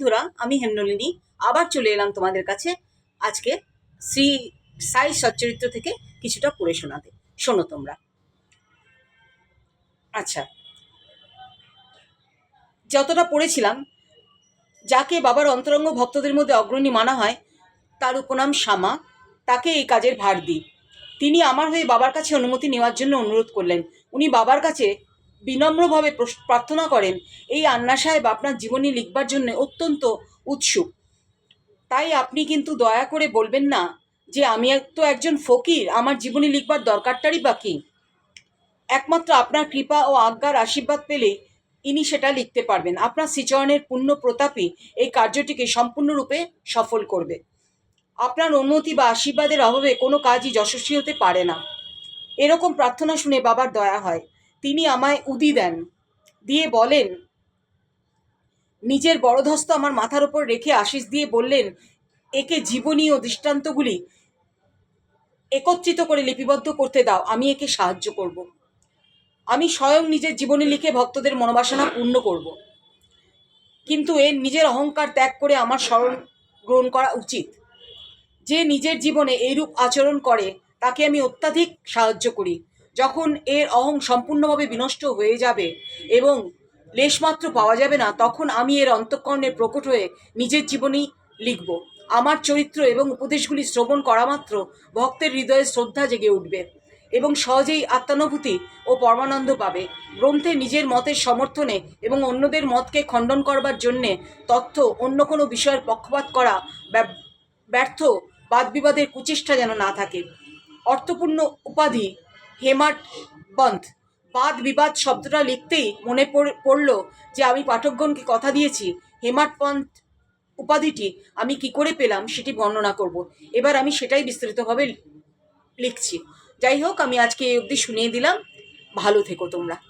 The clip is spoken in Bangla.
বন্ধুরা, আমি হেমনলিনী। আবার চলে এলাম তোমাদের কাছে আজকে শ্রী সাই সচ্চরিত্র থেকে কিছুটা পড়ে শোনাতে। শোনো তোমরা। আচ্ছা। যতটা পড়েছিলাম, যাকে বাবার অন্তরঙ্গ ভক্তদের মধ্যে অগ্রণী মানা হয়, তার উপনাম শ্যামা। তাকে এই কাজের ভার দিই। তিনি আমার হয়ে বাবার কাছে অনুমতি নেওয়ার জন্য অনুরোধ করলেন। উনি বাবার কাছে বিনম্রভাবে প্রার্থনা করেন, এই আন্না সাহেব আপনার জীবনী লিখবার জন্য অত্যন্ত উৎসুক। তাই আপনি কিন্তু দয়া করে বলবেন না যে আমি তো একজন ফকির, আমার জীবনী লিখবার দরকারটারই বা একমাত্র আপনার কৃপা ও আজ্ঞার আশীর্বাদ পেলে ইনি সেটা লিখতে পারবেন। আপনার শ্রীচরণের পুণ্য প্রতাপই এই কার্যটিকে সম্পূর্ণরূপে সফল করবে। আপনার অনুমতি বা আশীর্বাদের অভাবে কোনো কাজই যশস্বী হতে পারে না। এরকম প্রার্থনা শুনে বাবার দয়া হয়। তিনি আমায় উদি দেন, দিয়ে বলেন, নিজের বড়ধস্ত আমার মাথার ওপর রেখে আশিস দিয়ে বললেন, একে জীবনী ও দৃষ্টান্তগুলি একত্রিত করে লিপিবদ্ধ করতে দাও, আমি একে সাহায্য করব। আমি স্বয়ং নিজের জীবনী লিখে ভক্তদের মনোবাসনা পূর্ণ করব। কিন্তু এর নিজের অহংকার ত্যাগ করে আমার স্মরণ গ্রহণ করা উচিত। যে নিজের জীবনে এইরূপ আচরণ করে, তাকে আমি অত্যাধিক সাহায্য করি। যখন এর অহং সম্পূর্ণভাবে বিনষ্ট হয়ে যাবে এবং লেশমাত্র পাওয়া যাবে না, তখন আমি এর অন্তঃকরণে প্রকট হয়ে নিজের জীবনী লিখব। আমার চরিত্র এবং উপদেশগুলি শ্রবণ করা মাত্র ভক্তের হৃদয়ে শ্রদ্ধা জেগে উঠবে এবং সহজেই আত্মানুভূতি ও পরমানন্দ পাবে। গ্রন্থে নিজের মতের সমর্থনে এবং অন্যদের মতকে খণ্ডন করবার জন্যে তথ্য অন্য কোনো বিষয়ের পক্ষপাত করা ব্যর্থ বাদবিবাদের কুচেষ্টা যেন না থাকে। অর্থপূর্ণ উপাধি হেমাট বন্ধ বাদ বিবাদ শব্দটা লিখতেই মনে পড়- পড়ল যে আমি পাঠকগণকে কথা দিয়েছি। হেমাট পন্থ উপাধিটি আমি কি করে পেলাম সেটি বর্ণনা করব। এবার আমি সেটাই বিস্তৃতভাবে লিখছি। যাই হোক, আমি আজকে এই অবধি শুনিয়ে দিলাম। ভালো থেকো তোমরা।